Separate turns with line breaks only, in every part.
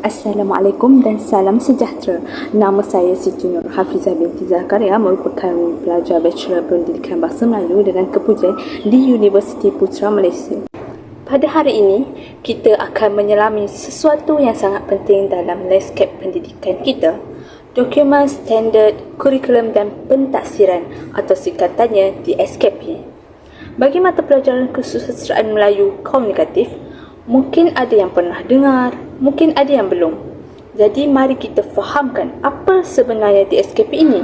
Assalamualaikum dan salam sejahtera. Nama saya Siti Nur Hafizah binti Zakaria merupakan pelajar Bachelor Pendidikan Bahasa Melayu dengan kepujian di Universiti Putra Malaysia. Pada hari ini, kita akan menyelami sesuatu yang sangat penting dalam landscape pendidikan kita. Dokumen Standard Kurikulum dan Pentaksiran atau singkatannya di SKP. Bagi mata pelajaran kesusastraan Melayu komunikatif, Mungkin ada yang pernah dengar, mungkin ada yang belum. Jadi mari kita fahamkan apa sebenarnya DSKP ini.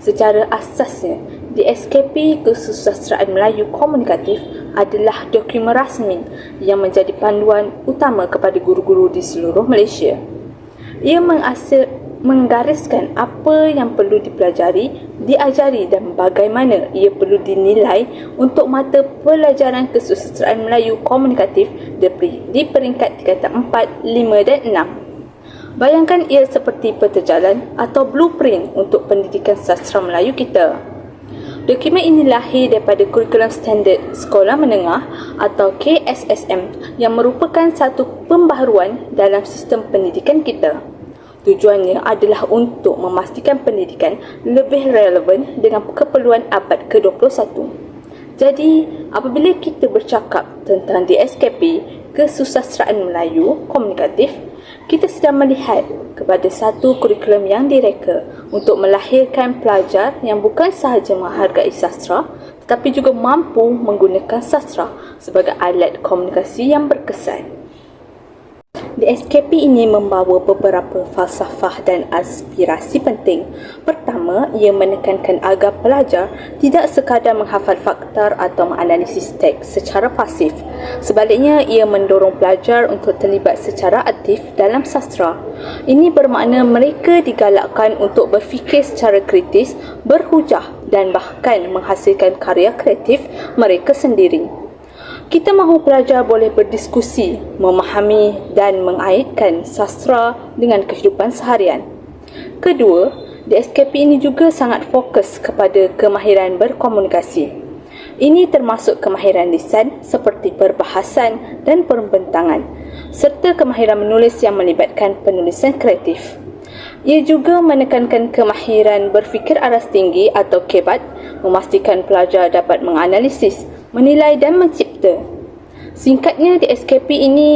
Secara asasnya, DSKP Kesusastraan Melayu Komunikatif adalah dokumen rasmi yang menjadi panduan utama kepada guru-guru di seluruh Malaysia. Ia mengasir, menggariskan apa yang perlu dipelajari, diajari dan bagaimana ia perlu dinilai untuk mata pelajaran kesusastraan Melayu komunikatif di peringkat tingkatan 4, 5 dan 6. Bayangkan ia seperti peta jalan atau blueprint untuk pendidikan sastra Melayu kita. Dokumen ini lahir daripada kurikulum standard sekolah menengah atau KSSM yang merupakan satu pembaharuan dalam sistem pendidikan kita. Tujuannya adalah untuk memastikan pendidikan lebih relevan dengan keperluan abad ke-21. Jadi, apabila kita bercakap tentang DSKP, Kesusastraan Melayu Komunikatif, kita sedang melihat kepada satu kurikulum yang direka untuk melahirkan pelajar yang bukan sahaja menghargai sastra tetapi juga mampu menggunakan sastra sebagai alat komunikasi yang berkesan. The SKP ini membawa beberapa falsafah dan aspirasi penting. Pertama, ia menekankan agar pelajar tidak sekadar menghafal fakta atau menganalisis teks secara pasif. Sebaliknya, ia mendorong pelajar untuk terlibat secara aktif dalam sastra. Ini bermakna mereka digalakkan untuk berfikir secara kritis, berhujah dan bahkan menghasilkan karya kreatif mereka sendiri. Kita mahu pelajar boleh berdiskusi, memahami dan mengaitkan sastra dengan kehidupan seharian. Kedua, di SKP ini juga sangat fokus kepada kemahiran berkomunikasi. Ini termasuk kemahiran lisan seperti perbahasan dan perbentangan serta kemahiran menulis yang melibatkan penulisan kreatif. Ia juga menekankan kemahiran berfikir aras tinggi atau kebat, memastikan pelajar dapat menganalisis, menilai dan mencipta. Singkatnya, di SKP ini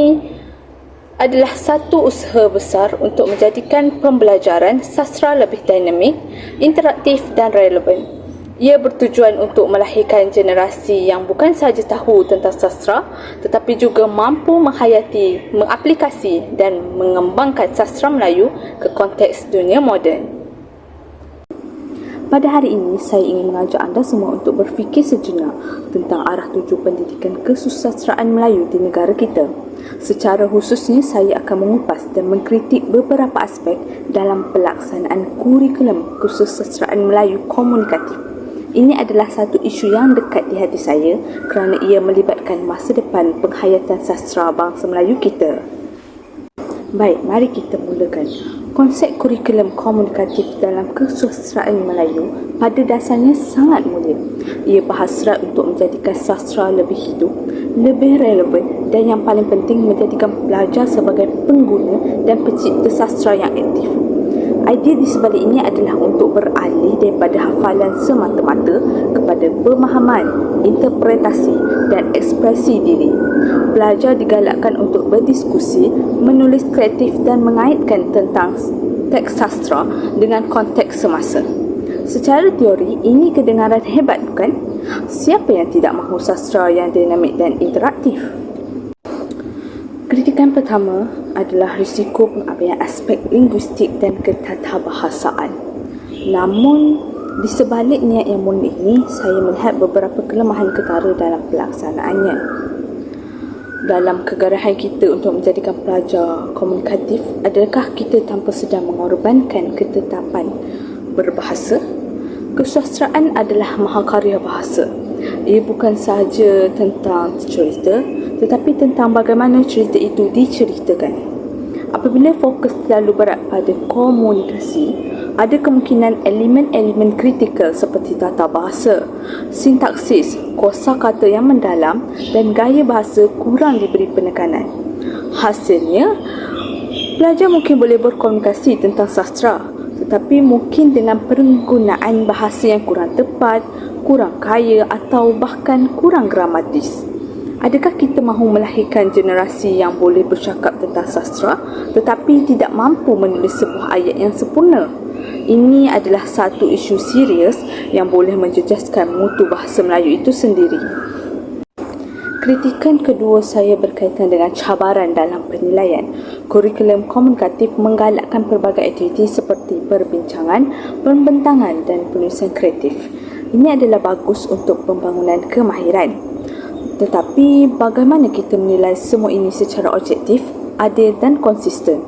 adalah satu usaha besar untuk menjadikan pembelajaran sastra lebih dinamik, interaktif dan relevan. Ia bertujuan untuk melahirkan generasi yang bukan sahaja tahu tentang sastra tetapi juga mampu menghayati, mengaplikasi dan mengembangkan sastra Melayu ke konteks dunia moden. Pada hari ini, saya ingin mengajak anda semua untuk berfikir sejenak tentang arah tuju pendidikan kesusastraan Melayu di negara kita. Secara khususnya, saya akan mengupas dan mengkritik beberapa aspek dalam pelaksanaan kurikulum kesusastraan Melayu komunikatif. Ini adalah satu isu yang dekat di hati saya kerana ia melibatkan masa depan penghayatan sastra bangsa Melayu kita. Baik, mari kita mulakan. Konsep kurikulum komunikatif dalam kesusastraan Melayu pada dasarnya sangat mulia. Ia berhasrat untuk menjadikan sastra lebih hidup, lebih relevan dan yang paling penting menjadikan pelajar sebagai pengguna dan pencipta sastra yang aktif. Idea di sebalik ini adalah untuk beralih daripada hafalan semata-mata kepada pemahaman, interpretasi dan ekspresi diri. Pelajar digalakkan untuk berdiskusi, menulis kreatif dan mengaitkan tentang teks sastra dengan konteks semasa. Secara teori, ini kedengaran hebat bukan? Siapa yang tidak mahu sastra yang dinamik dan interaktif? Kritikan pertama adalah risiko pengabaian aspek linguistik dan ketatabahasaan. Namun, di sebalik niat yang murni ini, saya melihat beberapa kelemahan ketara dalam pelaksanaannya. Dalam kegarahan kita untuk menjadikan pelajar komunikatif adakah kita tanpa sedar mengorbankan ketetapan berbahasa? Kesusastraan adalah mahakarya bahasa. Ia bukan sahaja tentang cerita tetapi tentang bagaimana cerita itu diceritakan apabila fokus terlalu berat pada komunikasi ada kemungkinan elemen-elemen kritikal seperti tata bahasa, sintaksis, kosa kata yang mendalam dan gaya bahasa kurang diberi penekanan. Hasilnya, Pelajar mungkin boleh berkomunikasi tentang sastra, tetapi mungkin dengan penggunaan bahasa yang kurang tepat, kurang kaya atau bahkan kurang gramatis. Adakah kita mahu melahirkan generasi yang boleh bercakap tentang sastra tetapi tidak mampu menulis sebuah ayat yang sempurna? Ini adalah satu isu serius yang boleh menjejaskan mutu bahasa Melayu itu sendiri. Kritikan kedua saya berkaitan dengan cabaran dalam penilaian. Kurikulum komunikatif menggalakkan pelbagai aktiviti seperti perbincangan, pembentangan dan penulisan kreatif. Ini adalah bagus untuk pembangunan kemahiran. Tetapi bagaimana kita menilai semua ini secara objektif, adil dan konsisten?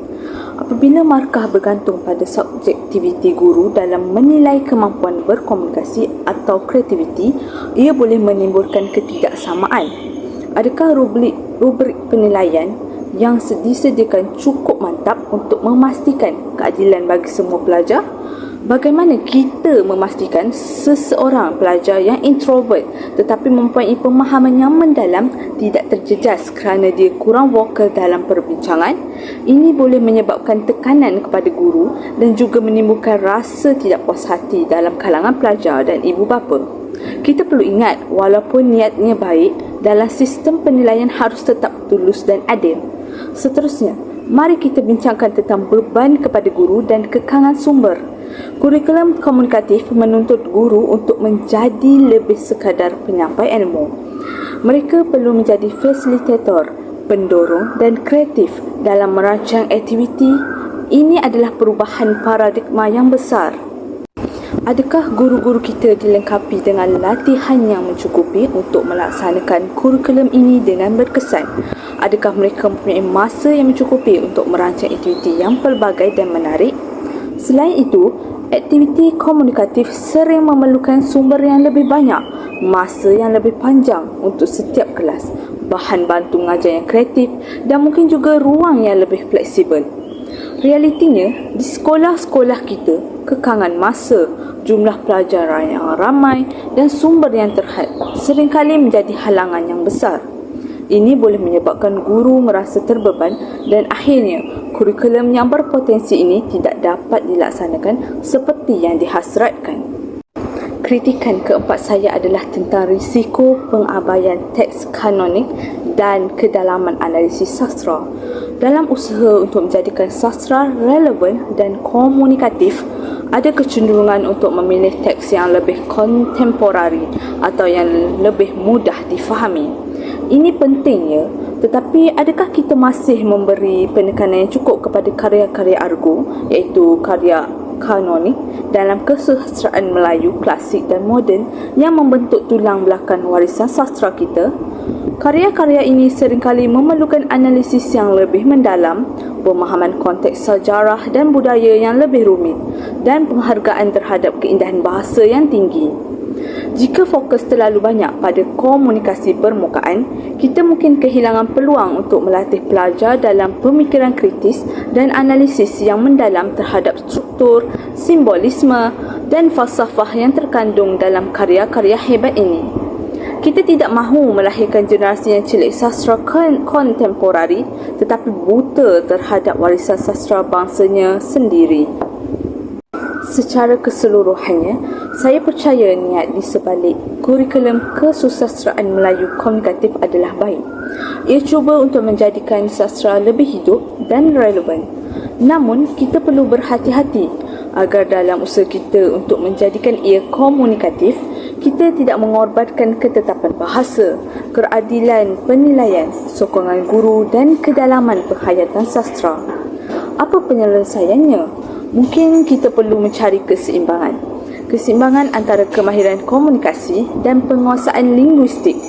Apabila markah bergantung pada subjektiviti guru dalam menilai kemampuan berkomunikasi atau kreativiti, ia boleh menimbulkan ketidaksamaan. Adakah rubrik, rubrik penilaian yang disediakan cukup mantap untuk memastikan keadilan bagi semua pelajar? Bagaimana kita memastikan seseorang pelajar yang introvert tetapi mempunyai pemahaman yang mendalam tidak terjejas kerana dia kurang vokal dalam perbincangan? Ini boleh menyebabkan tekanan kepada guru dan juga menimbulkan rasa tidak puas hati dalam kalangan pelajar dan ibu bapa. Kita perlu ingat walaupun niatnya baik, dalam sistem penilaian harus tetap tulus dan adil. Seterusnya, mari kita bincangkan tentang beban kepada guru dan kekangan sumber. Kurikulum komunikatif menuntut guru untuk menjadi lebih sekadar penyampai ilmu. Mereka perlu menjadi fasilitator, pendorong dan kreatif dalam merancang aktiviti. Ini adalah perubahan paradigma yang besar. Adakah guru-guru kita dilengkapi dengan latihan yang mencukupi untuk melaksanakan kurikulum ini dengan berkesan? Adakah mereka mempunyai masa yang mencukupi untuk merancang aktiviti yang pelbagai dan menarik? Selain itu, aktiviti komunikatif sering memerlukan sumber yang lebih banyak, masa yang lebih panjang untuk setiap kelas, bahan bantu mengajar yang kreatif dan mungkin juga ruang yang lebih fleksibel. Realitinya, di sekolah-sekolah kita, kekangan masa, jumlah pelajar yang ramai dan sumber yang terhad seringkali menjadi halangan yang besar. Ini boleh menyebabkan guru merasa terbeban dan akhirnya kurikulum yang berpotensi ini tidak dapat dilaksanakan seperti yang dihasratkan. Kritikan keempat saya adalah tentang risiko pengabaian teks kanonik dan kedalaman analisis sastra. Dalam usaha untuk menjadikan sastra relevan dan komunikatif, ada kecenderungan untuk memilih teks yang lebih kontemporari atau yang lebih mudah difahami. Ini pentingnya, tetapi adakah kita masih memberi penekanan yang cukup kepada karya-karya argo iaitu karya kanonik dalam kesusastraan Melayu klasik dan moden yang membentuk tulang belakang warisan sastra kita? Karya-karya ini seringkali memerlukan analisis yang lebih mendalam, pemahaman konteks sejarah dan budaya yang lebih rumit, dan penghargaan terhadap keindahan bahasa yang tinggi. Jika fokus terlalu banyak pada komunikasi permukaan, kita mungkin kehilangan peluang untuk melatih pelajar dalam pemikiran kritis dan analisis yang mendalam terhadap struktur, simbolisme dan falsafah yang terkandung dalam karya-karya hebat ini. Kita tidak mahu melahirkan generasi yang cilik sastra kontemporari tetapi buta terhadap warisan sastra bangsanya sendiri. Secara keseluruhannya, saya percaya niat di sebalik kurikulum kesusastraan Melayu komunikatif adalah baik. Ia cuba untuk menjadikan sastra lebih hidup dan relevan. Namun, kita perlu berhati-hati agar dalam usaha kita untuk menjadikan ia komunikatif, kita tidak mengorbankan ketetapan bahasa, keadilan penilaian, sokongan guru dan kedalaman penghayatan sastra. Apa penyelesaiannya? Mungkin kita perlu mencari keseimbangan. Keseimbangan antara kemahiran komunikasi dan penguasaan linguistik.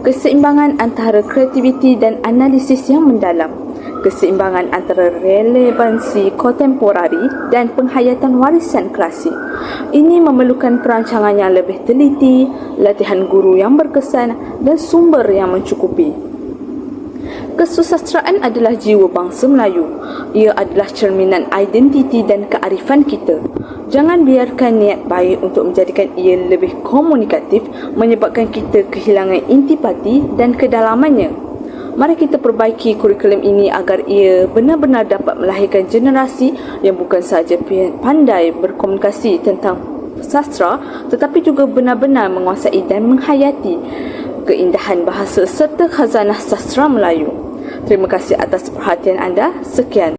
Keseimbangan antara kreativiti dan analisis yang mendalam. Keseimbangan antara relevansi kontemporari dan penghayatan warisan klasik. Ini memerlukan perancangan yang lebih teliti, latihan guru yang berkesan dan sumber yang mencukupi. Kesusastraan adalah jiwa bangsa Melayu. Ia adalah cerminan identiti dan kearifan kita. Jangan biarkan niat baik untuk menjadikan ia lebih komunikatif menyebabkan kita kehilangan intipati dan kedalamannya. Mari kita perbaiki kurikulum ini agar ia benar-benar dapat melahirkan generasi yang bukan sahaja pandai berkomunikasi tentang sastra tetapi juga benar-benar menguasai dan menghayati keindahan bahasa serta khazanah sastra Melayu. Terima kasih atas perhatian anda. Sekian.